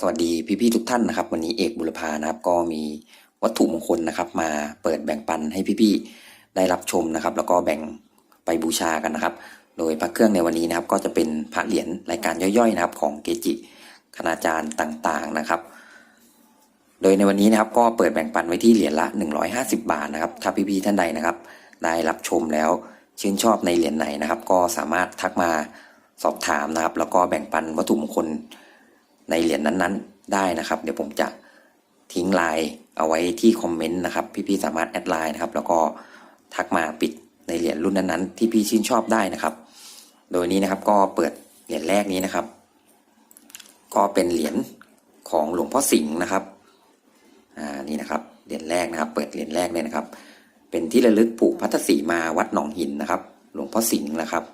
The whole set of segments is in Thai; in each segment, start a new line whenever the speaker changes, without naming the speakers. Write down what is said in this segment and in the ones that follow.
สวัสดีพี่ๆทุกท่านนะครับ วันนี้เอกบุรพานะครับ ก็มีวัตถุมงคลนะครับ มาเปิดแบ่งปันให้พี่ๆได้รับชมนะครับ แล้วก็แบ่งไปบูชากันนะครับ โดยพระเครื่องในวันนี้นะครับ ก็จะเป็นพระเหรียญรายการย่อยๆนะครับ ของเกจิคณาจารย์ต่างๆนะครับ โดยในวันนี้นะครับ ก็เปิดแบ่งปันไว้ที่เหรียญละ 150 บาทนะครับ ถ้าพี่ๆท่านใดนะครับ ได้รับชมแล้วชื่นชอบในเหรียญไหนนะครับ ก็สามารถทักมาสอบถามนะครับ แล้วก็แบ่งปันวัตถุมงคล ในเหรียญนั้นๆ ได้นะครับ เดี๋ยวผมจะทิ้งไลน์เอาไว้ที่คอมเมนต์นะครับ พี่ๆสามารถแอดไลน์นะครับ แล้วก็ทักมาปิดในเหรียญรุ่นนั้นๆ ที่พี่ชื่นชอบได้นะครับ โดยนี้นะครับก็เปิดเหรียญแรกนี้นะครับ ก็เป็นเหรียญของหลวงพ่อสิงห์นะครับ อ่า นี่นะครับ เหรียญแรกนะครับ เปิดเหรียญแรกเลยนะครับ เป็นที่ระลึกผูกพัทสีมาวัดหนองหินนะครับ หลวงพ่อสิงห์นะครับ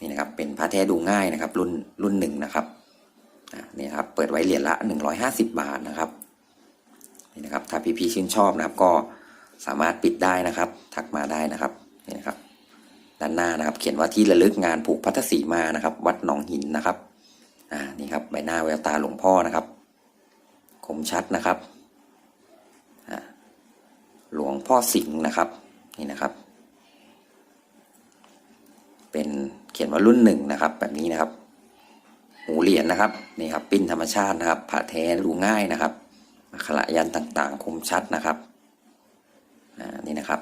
นี่นะครับ เป็นพระแท้ดูง่ายนะครับ รุ่นรุ่นหนึ่งนะครับ นี่ครับเปิดไว้เหรียญละ 150 บาทนะครับนี่นะครับถ้าพี่ๆชื่นชอบนะครับก็สามารถปิดได้นะครับ ทักมาได้นะครับนี่นะครับด้านหน้านะครับ เขียนว่าที่ระลึกงานผูกพัทสีมานะครับ วัดหนองหินนะครับอ่านี่ครับใบหน้าแววตาหลวงพ่อนะครับ คมชัดนะครับหลวงพ่อสิงห์นะครับนี่นะครับ เป็นเขียนว่ารุ่นหนึ่งนะครับ แบบนี้นะครับ หูเหรียญนะครับนี่ครับปิ้นธรรมชาตินะครับผ่าแท้ดูง่ายนะครับอักขระยันต่างๆ คมชัดนะครับนี่นะครับ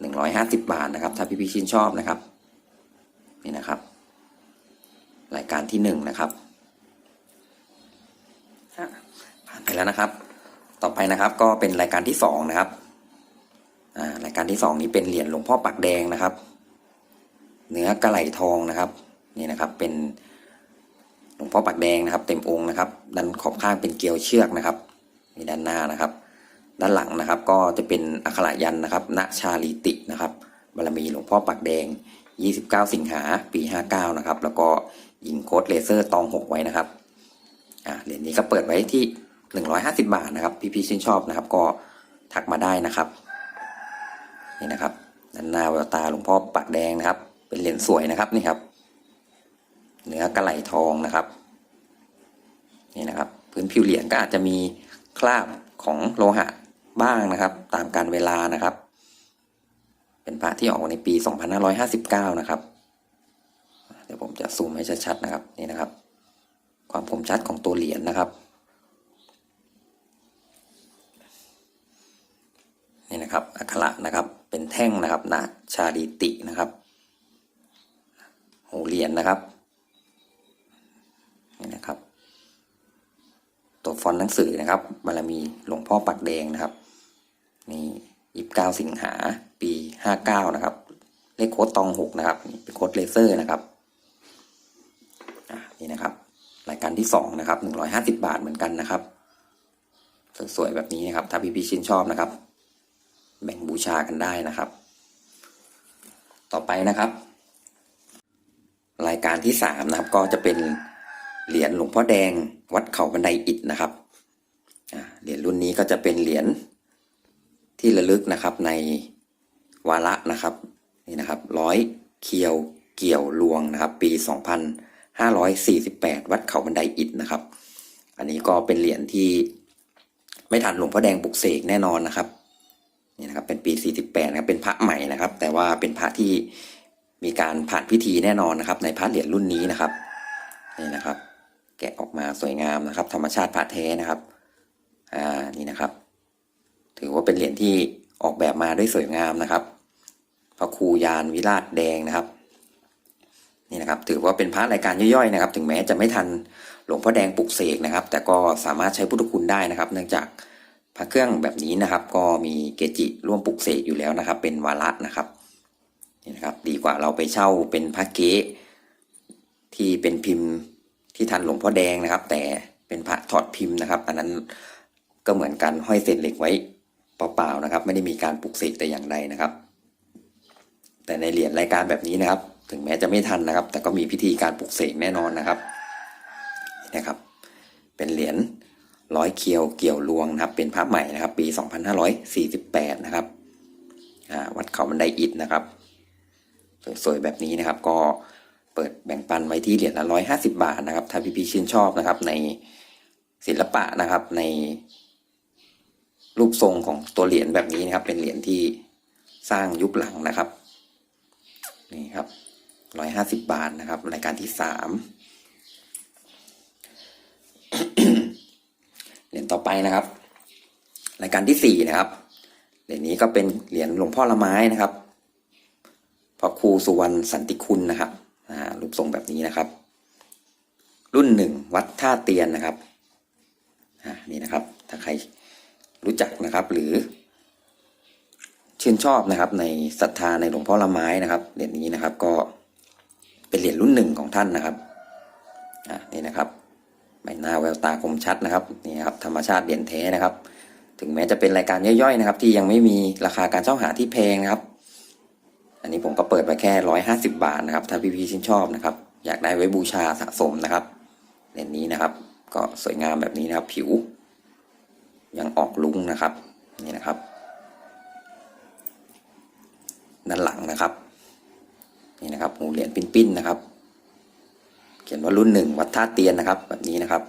หนึ่งร้อยห้าสิบบาทนะครับ ถ้าพี่ๆชื่นชอบนะครับ นี่นะครับ รายการที่หนึ่งนะครับผ่านไปแล้วนะครับ ต่อไปนะครับก็เป็นรายการที่สองนะครับรายการที่สองนี้เป็นเหรียญหลวงพ่อปักแดงนะครับ เนื้อกระไหลทองนะครับ นี่นะครับเป็น ลวงพ่อปักแดงนะครับ เต็มองค์นะครับ ด้านขอบข้างเป็นเกลียวเชือกนะครับมีด้านหน้านะครับ ด้านหลังนะครับก็จะเป็นอักขระยันนะครับณชาลิตินะครับบารมีหลวงพ่อปักแดง 29 สิงหาปี 59 นะครับ แล้วก็ยิงโค้ดเลเซอร์ตอง 6 ไว้นะครับอ่าเหรียญนี้ก็เปิดไว้ที่ 150 บาทนะครับ พี่ๆชื่นชอบนะครับ ก็ทักมาได้นะครับนี่นะครับด้านหน้าแววตาหลวงพ่อปักแดงนะครับ เป็นเหรียญสวยนะครับนี่ครับ เนื้อกระไหลทองนะครับ นี่นะครับ พื้นผิวเหรียญก็อาจจะมีคราบของโลหะบ้างนะครับ ตามการเวลานะครับ เป็นพระที่ออกในปี 2559 นะครับ เดี๋ยวผมจะซูมให้ชัดๆนะครับนี่นะครับ ความคมชัดของตัวเหรียญนะครับนี่นะครับอักขระนะครับเป็นแท่งนะครับนะชาดิตินะครับหูเหรียญนะครับ นี่นะครับ ตัวฟอนต์หนังสือนะครับบารมีหลวงพ่อปักแดงนะครับ นี่ยีิบเก้าสิงหาปีห้าเก้านะครับ เลขโค้ดตองหกนะครับนี่เป็นโค้ดเลเซอร์นะครับนี่นะครับ รายการที่สองนะครับหนึ่งร้อยห้าสิบาทเหมือนกันนะครับสวยๆแบบนี้นะครับ ถ้าพี่พี่ๆชื่นชอบนะครับ แบ่งบูชากันได้นะครับ ต่อไปนะครับ รายการที่สามนะครับ ก็จะเป็น เหรียญหลวงพ่อแดงวัดเขาบันไดอิฐนะครับเหรียญรุ่นนี้ก็จะเป็นเหรียญที่ระลึกนะครับในวาระนะครับนี่นะครับร้อยเคียวเกี่ยวลวงนะครับ ปี 2548 วัดเขาบันไดอิฐนะครับ อันนี้ก็เป็นเหรียญที่ไม่ทันหลวงพ่อแดงปลุกเสกแน่นอนนะครับนี่นะครับเป็นปี 48นะครับเป็นพระใหม่นะครับ แต่ว่าเป็นพระที่มีการผ่านพิธีแน่นอนนะครับ ในพระเหรียญรุ่นนี้นะครับนี่นะครับ แกะออกมาสวยงามนะครับ ธรรมชาติพระแท้นะครับ อ่า นี่นะครับ ถือว่าเป็นเหรียญที่ออกแบบมาด้วยสวยงามนะครับ พระครูยานวิราชแดงนะครับ นี่นะครับ ถือว่าเป็นพระรายการย่อยๆนะครับ ถึงแม้จะไม่ทันหลวงพ่อแดงปลุกเสกนะครับ แต่ก็สามารถใช้พุทธคุณได้นะครับ เนื่องจากพระเครื่องแบบนี้นะครับ ก็มีเกจิร่วมปลุกเสกอยู่แล้วนะครับ เป็นวาระนะครับ นี่นะครับ ดีกว่าเราไปเช่าเป็นพระเก๊ที่เป็นพิมพ์ ที่ทันหลวงพ่อแดงนะครับ แต่เป็นพระถอดพิมพ์นะครับ อันนั้นก็เหมือนกันห้อยเศษเหล็กไว้เปล่าๆนะครับ ไม่ได้มีการปลุกเสกแต่อย่างใดนะครับ แต่ในเหรียญรายการแบบนี้นะครับ ถึงแม้จะไม่ทันนะครับ แต่ก็มีพิธีการปลุกเสกแน่นอนนะครับนะครับ เป็นเหรียญร้อยเคียวเกี่ยวลวงนะครับ เป็นพระใหม่นะครับ ปี 2548 นะครับวัดเขาบันไดอิฐนะครับ สวยๆแบบนี้นะครับก็ เปิดแบ่งปันไว้ที่เหรียญละร้อยห้าสิบาทนะครับ ถ้าพี่ๆชื่นชอบนะครับ ในศิลปะนะครับ ในรูปทรงของตัวเหรียญแบบนี้นะครับ เป็นเหรียญที่สร้างยุคหลังนะครับ นี่ครับร้อยห้าสิบบาทนะครับ รายการที่สามเหรียญต่อไปนะครับ รายการที่สี่นะครับเหรียญนี้ก็เป็นเหรียญหลวงพ่อละไม้นะครับพระครูสุวรรณสันติคุณนะครับ รูปทรงแบบนี้นะครับ รุ่นหนึ่งวัดท่าเตียนนะครับนี่นะครับ ถ้าใครรู้จักนะครับ หรือชื่นชอบนะครับ ในศรัทธาในหลวงพ่อละไม้นะครับเหรียญนี้นะครับ ก็เป็นเหรียญรุ่นหนึ่งของท่านนะครับนี่นะครับใบหน้าแววตาคมชัดนะครับนี่ครับธรรมชาติเหรียญแท้นะครับ ถึงแม้จะเป็นรายการย่อยๆนะครับ ที่ยังไม่มีราคาการเช่าหาที่แพงนะครับ นนี้ผมก็เปิดไปแค่ร้อยห้าสิบาทนะครับ ถ้าพี่ๆชื่นชอบนะครับ อยากได้ไว้บูชาสะสมนะครับเหรียญนี้นะครับ ก็สวยงามแบบนี้นะครับ ผิว ยังออกลุ้งนะครับ นี่นะครับ ด้านหลังนะครับ นี่นะครับหูเหรียญปิ้นๆนะครับ เขียนว่ารุ่นหนึ่งวัดท่าเตียนนะครับ แบบนี้นะครับ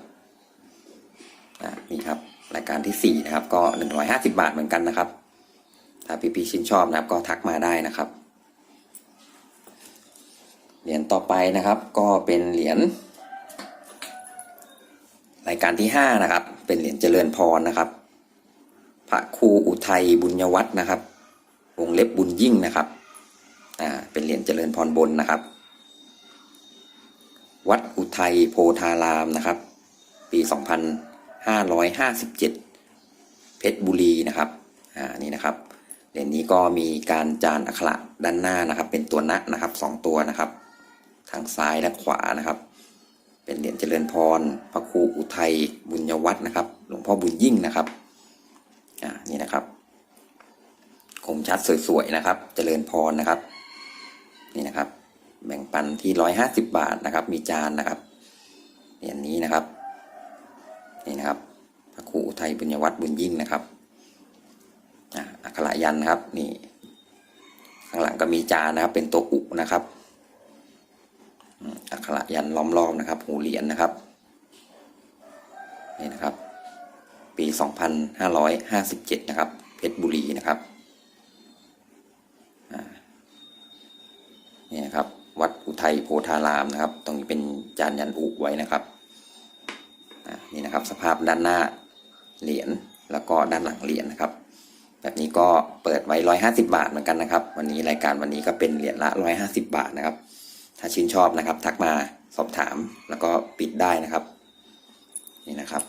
นี่ครับรายการที่สี่นะครับ ก็หนึ่งร้อยห้าสิบาทเหมือนกันนะครับ ถ้าพี่ๆชื่นชอบนะครับ ก็ทักมาได้นะครับ รียญต่อไปนะครับ ก็เป็นเหรียญรายการที่ห้านะครับ เป็นเหรียญเจริญพรนะครับ พระครูอุทัยบุญยวัฒน์นะครับ วงเล็บบุญยิ่งนะครับอ่าเป็นเหรียญเจริญพรบนนะครับ วัดอุทัยโพธารามนะครับ ปี 2557 เพชรบุรีนะครับอ่านี่นะครับเหรียญนี้ก็มีการจานอักขระด้านหน้านะครับ เป็นตัวนะนะครับสองตัวนะครับ ทางซ้ายและขวานะครับ เป็นเหรียญเจริญพร พระครูอุทัยบุญยวัฒน์นะครับ หลวงพ่อบุญยิ่งนะครับอ่านี่นะครับคมชัดสวยๆนะครับ เจริญพรนะครับ นี่นะครับ แบ่งปันที่ร้อยห้าสิบบาทนะครับ มีจานนะครับเหรียญนี้นะครับ นี่นะครับ พระครูอุทัยบุญยวัฒน์บุญยิ่งนะครับอะอักขระยันนะครับ นี่ ข้างหลังก็มีจานนะครับ เป็นตัวอุนะครับ อักขระยันล้อมรอบนะครับ หูเหรียญนะครับ นี่นะครับ ปีสองพันห้าร้อยห้าสิบเจ็ดนะครับ เพชรบุรีนะครับนี่นะครับ วัดอุทัยโพธารามนะครับ ตรงนี้เป็นจานยันอุไว้นะครับนี่นะครับ สภาพด้านหน้าเหรียญแล้วก็ด้านหลังเหรียญนะครับ แบบนี้ก็เปิดไว้ร้อยห้าสิบาทเหมือนกันนะครับ วันนี้รายการวันนี้ก็เป็นเหรียญละร้อยห้าสิบาทนะครับ ถ้าชื่นชอบนะครับ ทักมาสอบถามแล้วก็ปิดได้นะครับ นี่นะครับ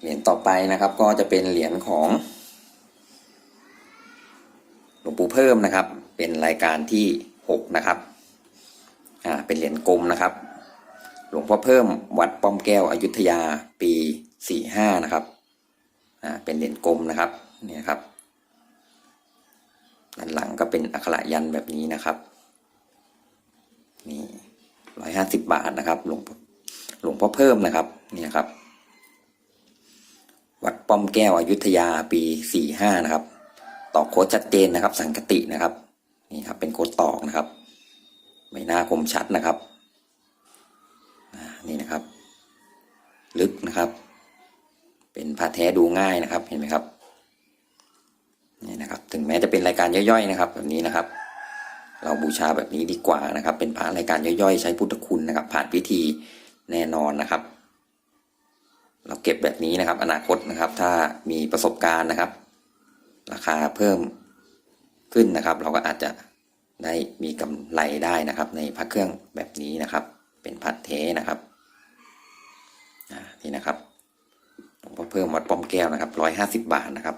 เหรียญต่อไปนะครับ ก็จะเป็นเหรียญของหลวงปู่เพิ่มนะครับ เป็นรายการที่หกนะครับอ่าเป็นเหรียญกลมนะครับ หลวงพ่อเพิ่มวัดป้อมแก้วอยุธยาปีสี่ห้านะครับอ่าเป็นเหรียญกลมนะครับเนี่ยครับด้านหลังก็เป็นอักขระยันแบบนี้นะครับ นี่ร้อยห้าสิบบาทนะครับ หลวงพ่อหลวงพ่อเพิ่มนะครับนี่นะครับ วัดป้อมแก้วอยุธยาปีสี่ห้านะครับตอกโค้ดชัดเจนนะครับ สังกตินะครับ นี่ครับ เป็นโค้ดตอกนะครับไม่น่าคมชัดนะครับนี่นะครับ ลึกนะครับ เป็นผ้าแท้ดูง่ายนะครับ เห็นไหมครับนี่นะครับ ถึงแม้จะเป็นรายการย่อยๆนะครับ แบบนี้นะครับ เราบูชาแบบนี้ดีกว่านะครับ เป็นพระรายการย่อยๆ ใช้พุทธคุณนะครับ ผ่านพิธีแน่นอนนะครับ เราเก็บแบบนี้นะครับ อนาคตนะครับ ถ้ามีประสบการณ์นะครับ ราคาเพิ่มขึ้นนะครับ เราก็อาจจะได้มีกำไรได้นะครับ ในพระเครื่องแบบนี้นะครับ เป็นพัดเทนะครับนี่นะครับหลวงพ่อเพิ่มวัดป้อมแก้วนะครับร้อยห้าสิบบาทนะครับ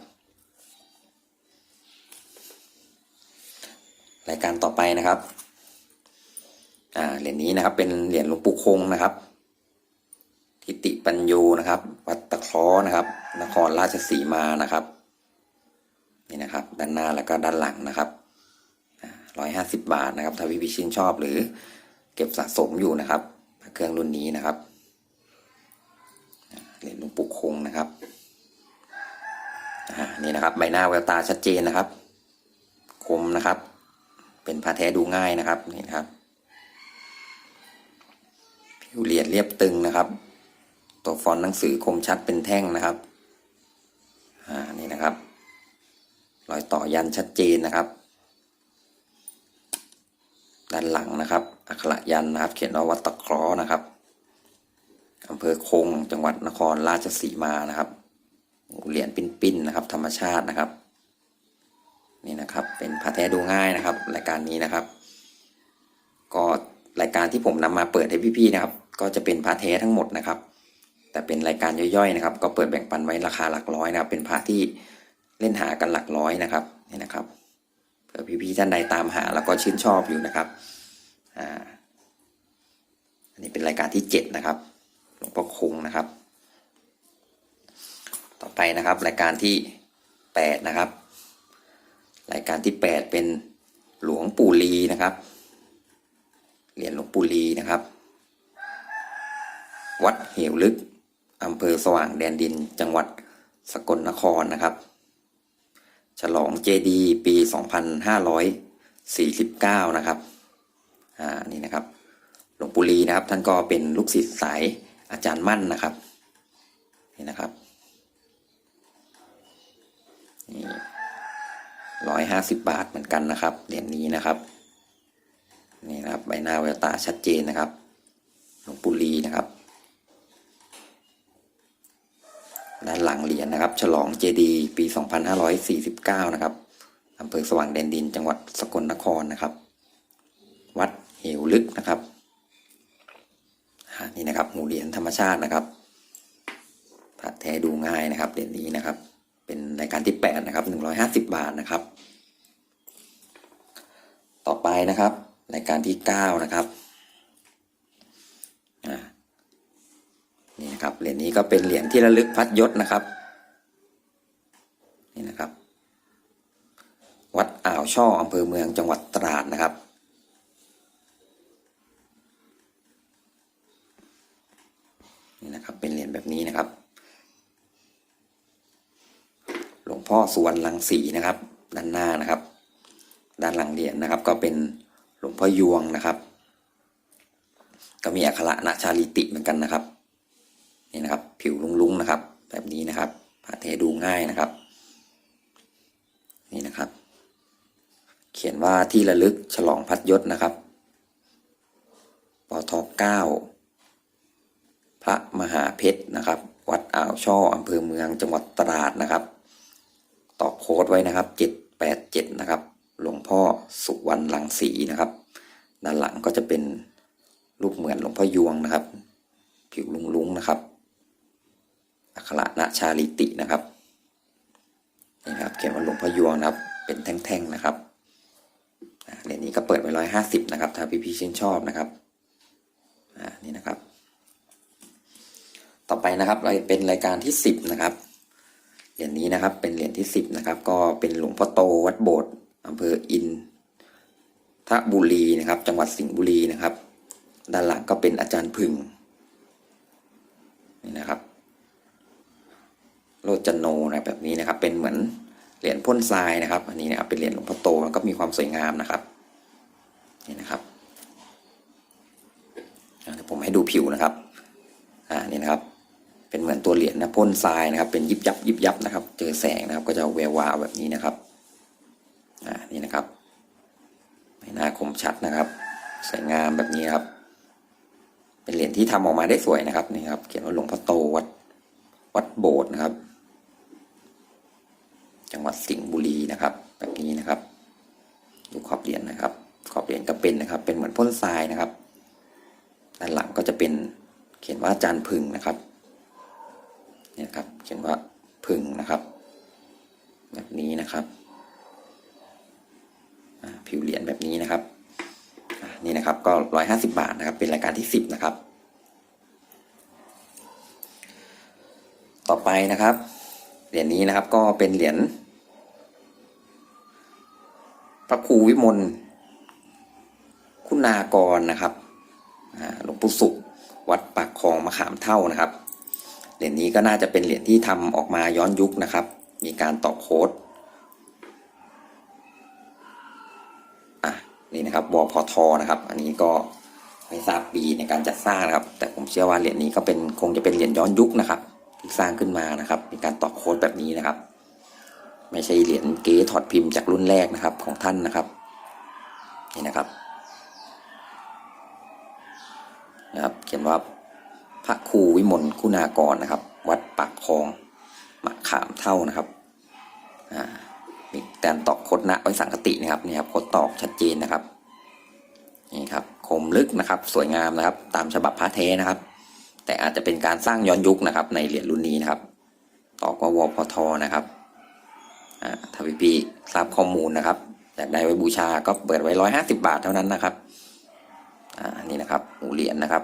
รายการต่อไปนะครับ อ่า เหรียญนี้นะครับ เป็นเหรียญหลวงปู่คงนะครับ ทิติปัญโยนะครับ วัดตะคราะห์นะครับ นครราชสีมานะครับ นี่นะครับ ด้านหน้าแล้วก็ด้านหลังนะครับร้อยห้าสิบบาทนะครับ ถ้าพี่พี่ชื่นชอบหรือเก็บสะสมอยู่นะครับเครื่องรุ่นนี้นะครับ เหรียญหลวงปู่คงนะครับนี่นะครับ ใบหน้าแววตาชัดเจนนะครับ คมนะครับ เป็นผ้าแท้ดูง่ายนะครับนี่นครับ ผิวเหรียญเรียบตึงนะครับ ตัวฟอนต์หนังสือคมชัดเป็นแท่งนะครับอ่านี่นะครับ รอยต่อยันชัดเจนนะครับ ด้านหลังนะครับ อักขระยันนะครับ เขียนว่าวัดตะเคราะห์นะครับอำเภอคงจังหวัดนครราชสีมานะครับเหรียญปิ้นๆนะครับ ธรรมชาตินะครับ นี่นะครับ เป็นพระ แท้ดูง่ายนะครับ รายการนี้นะครับ ก็รายการที่ผมนำมาเปิดให้พี่ๆนะครับ ก็จะเป็นพระแท้ทั้งหมดนะครับ แต่เป็นรายการย่อยๆนะครับ ก็เปิดแบ่งปันไว้ราคาหลักร้อยนะครับ เป็นพระที่เล่นหากันหลักร้อยนะครับนี่นะครับเผื่อพี่ๆท่านใดตามหาแล้วก็ชื่นชอบอยู่นะครับอ่าอันนี้เป็นรายการที่เจ็ดนะครับหลวงพ่อคงนะครับ ต่อไปนะครับรายการที่แปดนะครับ รายการที่แปดเป็นหลวงปู่ลีนะครับ เหรียญหลวงปู่ลีนะครับ วัดเหวลึกอำเภอสว่างแดนดินจังหวัดสกลนครนะครับ ฉลองเจดีย์ปี 2549 นะครับ อ่า นี่นะครับ หลวงปู่ลีนะครับ ท่านก็เป็นลูกศิษย์สายอาจารย์มั่นนะครับ นี่นะครับ 150 บาทเหมือนกันนะครับ เหรียญนี้นะครับ นี่นะครับใบหน้าแววตาชัดเจนนะครับหลวงปู่ลีนะครับ ด้านหลังเหรียญนะครับ ฉลองเจดีปี 2549 นะครับอำเภอสว่างแดนดินจังหวัดสกลนครนะครับ วัดเหวลึกนะครับนี่นะครับหมู่เหรียญธรรมชาตินะครับพระแท้ดูง่ายนะครับเหรียญนี้นะครับ เป็นรายการที่ 8 นะครับ 150 บาทนะครับ นะครับรายการที่ 9 นะครับนี่นะครับเหรียญนี้ก็เป็นเหรียญที่ระลึกพัดยศนะครับนี่นะครับ วัดอ่าวช่ออำเภอเมืองจังหวัดตราดนะครับนี่นะครับเป็นเหรียญแบบนี้นะครับ หลวงพ่อสุวรรณลังสีนะครับ ด้านหน้านะครับ ด้านหลังเหรียญนะครับ ก็เป็นหลวงพ่อยวงนะครับ ก็มีอักขระนาชาลิติเหมือนกันนะครับนี่นะครับ ผิวลุ้งๆนะครับ แบบนี้นะครับผ่าเทดูง่ายนะครับ นี่นะครับ เขียนว่าที่ระลึกฉลองพัดยศนะครับปทเก้าพระมหาเพชรนะครับ วัดอ่าวช่ออำเภอเมืองจังหวัดตราดนะครับ ต่อโค้ดไว้นะครับเจ็ดแปดเจ็ดนะครับ หลวงพ่อสุวรรณลังสีนะครับ ด้านหลังก็จะเป็นรูปเหมือนหลวงพ่อยวงนะครับ ผิวลุงๆนะครับ อักขระนาชาลิตินะครับนี่ครับ เขียนว่าหลวงพ่อยวงนะครับ เป็นแท่งๆนะครับเหรียญนี้ก็เปิดไว้ร้อยห้าสิบนะครับ ถ้าพี่ๆชื่นชอบนะครับอ่านี่นะครับ ต่อไปนะครับเราเป็นรายการที่สิบนะครับเหรียญนี้นะครับเป็นเหรียญที่สิบนะครับ ก็เป็นหลวงพ่อโตวัดโบสถ์ อำเภออินทบุรีนะครับ จังหวัดสิงห์บุรีนะครับ ด้านหลังก็เป็นอาจารย์พึงนี่นะครับโรจนโนนะแบบนี้นะครับ เป็นเหมือนเหรียญพ่นทรายนะครับ อันนี้นะครับเป็นเหรียญหลวงพ่อโตแล้วก็มีความสวยงามนะครับนี่นะครับเดี๋ยวผมให้ดูผิวนะครับอ่านี่นะครับ เป็นเหมือนตัวเหรียญนะพ่นทรายนะครับ เป็นยิบยับยิบยับนะครับ เจอแสงนะครับ ก็จะแวววาวแบบนี้นะครับ อ่านี่นะครับไม่น่าคมชัดนะครับ สวยงามแบบนี้ครับ เป็นเหรียญที่ทำออกมาได้สวยนะครับนี่ครับเขียนว่าหลวงพ่อโตวัดวัดโบสถ์นะครับ จังหวัดสิงห์บุรีนะครับ แบบนี้นะครับ ดูขอบเหรียญนะครับ ขอบเหรียญก็เป็นนะครับ เป็นเหมือนพ่นทรายนะครับด้านหลังก็จะเป็นเขียนว่าจารย์พึงนะครับเนี่ยครับ เขียนว่าพึ่งนะครับ แบบนี้นะครับ ผิวเหรียญแบบนี้นะครับนี่นะครับก็ร้อยห้าสิบาทนะครับ เป็นรายการที่สิบนะครับ ต่อไปนะครับ เหรียญนี้นะครับก็เป็นเหรียญพระครูวิมลคุณากรนะครับหลวงปู่สุขวัดปากคลองมะขามเท่านะครับ เหรียญนี้ก็น่าจะเป็นเหรียญที่ทำออกมาย้อนยุคนะครับ มีการต่อโค้ดอะนี่นะครับว พทนะครับ อันนี้ก็ไม่ทราบปีในการจัดสร้างนะครับ แต่ผมเชื่อว่าเหรียญนี้ก็เป็นคงจะเป็นเหรียญย้อนยุคนะครับที่สร้างขึ้นมานะครับ มีการต่อโค้ดแบบนี้นะครับ ไม่ใช่เหรียญเก๋ถอดพิมพ์จากรุ่นแรกนะครับของท่านนะครับนี่นะครับนะครับ เขียนว่าพระครูวิมลคุณากรนะครับ วัดปากคลองมะขามเท่านะครับอ่ามีการตอกโคดนะไว้สังกตินะครับนี่ครับโคดตอกชัดเจนนะครับ นี่ครับคมลึกนะครับสวยงามนะครับ ตามฉบับพระเทนะครับ แต่อาจจะเป็นการสร้างย้อนยุคนะครับ ในเหรียญรุ่นนี้นะครับ ตอกว่าวพทนะครับอ่าถ้าพี่พี่ทราบข้อมูลนะครับอยากได้ไว้บูชาก็เปิดไว้ร้อยห้าสิบาทเท่านั้นนะครับอ่านี่นะครับหูเหรียญนะครับ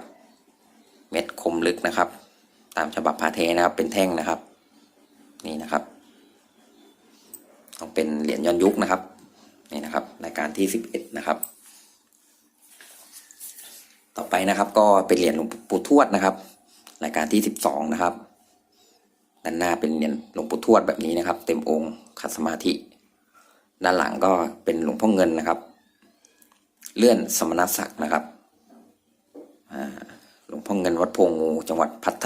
เม็ดคมลึกนะครับ ตามฉบับพาเทนะครับ เป็นแท่งนะครับ นี่นะครับ ต้องเป็นเหรียญย้อนยุคนะครับ นี่นะครับรายการที่สิบเอ็ดนะครับ ต่อไปนะครับ ก็เป็นเหรียญหลวงปู่ทวดนะครับ รายการที่สิบสองนะครับด้านหน้าเป็นเหรียญหลวงปู่ทวดแบบนี้นะครับ เต็มองค์ขัดสมาธิ ด้านหลังก็เป็นหลวงพ่อเงินนะครับ เลื่อนสมณศักดิ์นะครับหลวงพ่อเงินวัดโพงูจังหวัดพัท